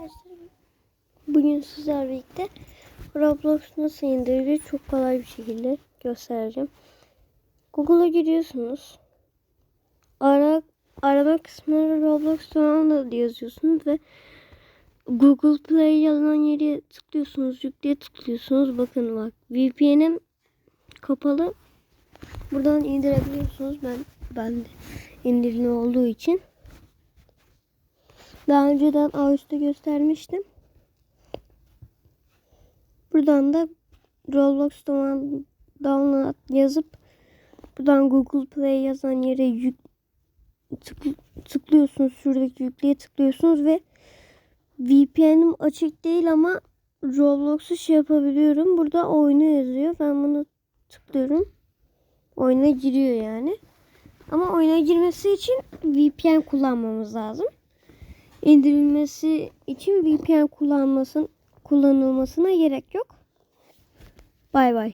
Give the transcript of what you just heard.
arkadaşlar. Bugün sizlerle birlikte Roblox nasıl indirilir çok kolay bir şekilde göstereceğim. Google'a giriyorsunuz. Ara, arama kısmına Roblox Download yazıyorsunuz ve Google Play yazan yere tıklıyorsunuz. Yükleye tıklıyorsunuz. Bakın bak VPN'im kapalı. Buradan indirebiliyorsunuz. Ben ben de indirimli olduğu için. Daha önceden Ağustos'ta göstermiştim. Buradan da Roblox down- download yazıp buradan Google Play yazan yere yük tık- tıklıyorsunuz. Şuradaki yükleye tıklıyorsunuz ve VPN'im açık değil ama Roblox'u şey yapabiliyorum. Burada oyunu yazıyor. Ben bunu tıklıyorum. Oyuna giriyor yani. Ama oyuna girmesi için VPN kullanmamız lazım indirilmesi için VPN kullanmasın kullanılmasına gerek yok. Bay bay.